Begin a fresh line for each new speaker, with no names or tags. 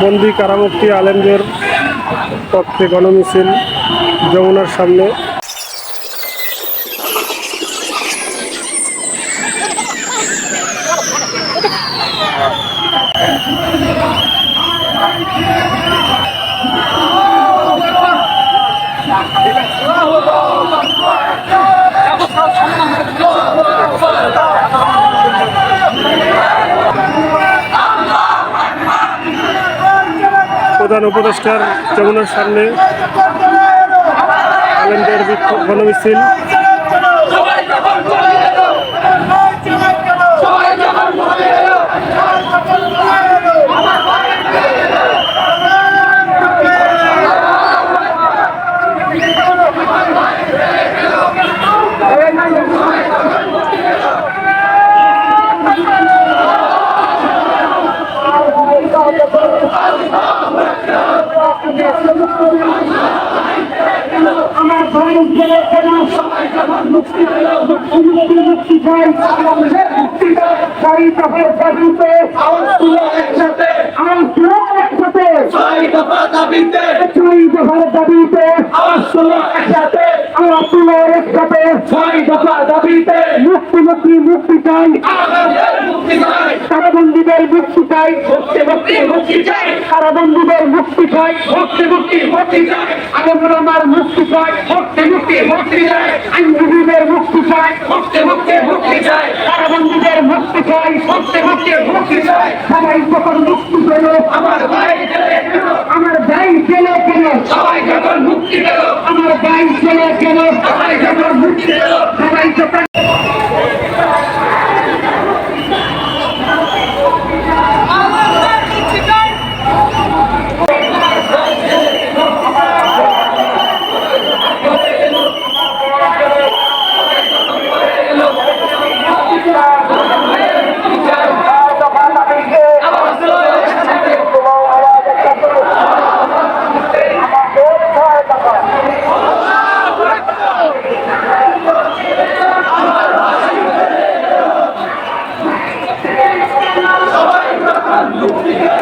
বন্দি কারামুক্তি আলেমদের পক্ষে গণমিছিল যমুনার সামনে। প্রধান উপদেষ্টার যমুনার সামনে আলমদের বিক্ষোভ গণমিছিল
আমার ভাই যখন মুক্তি মুক্তি চাই মুক্তি চাই তখন দাবিতে
আওয়াজ তুলো একসাথে
আমার সুরম একসাথে।
ছয় দফা দাবিতে।
চাই দফার দাবিতে।
আওয়াজ তুলো একসাথে।
আমার তুলোর একসাথে।
ছয় দফা দাবিতে।
মুক্তি মুক্তি মুক্তি চাই।
মুক্তি চাই
কারাবন্দীদের মুক্তি চাই,
মুক্তি মুক্তি মুক্তি চাই।
কারাবন্দীদের মুক্তি চাই,
মুক্তি মুক্তি মুক্তি চাই।
আলমুল আমার মুক্তি চাই,
মুক্তি মুক্তি মুক্তি চাই।
আইনজীবীদের মুক্তি চাই,
মুক্তি মুক্তি মুক্তি চাই।
কারাবন্দীদের মুক্তি চাই,
মুক্তি মুক্তি মুক্তি চাই।
সবাই যখন মুক্তি পেল,
আমার ভাই
আমার ভাই ছেলে কেন
সবাই যখন মুক্তি পেল,
আমার ভাই ছেলে কেন
সবাই যখন মুক্তি পেল,
সবাই যখন
সবাই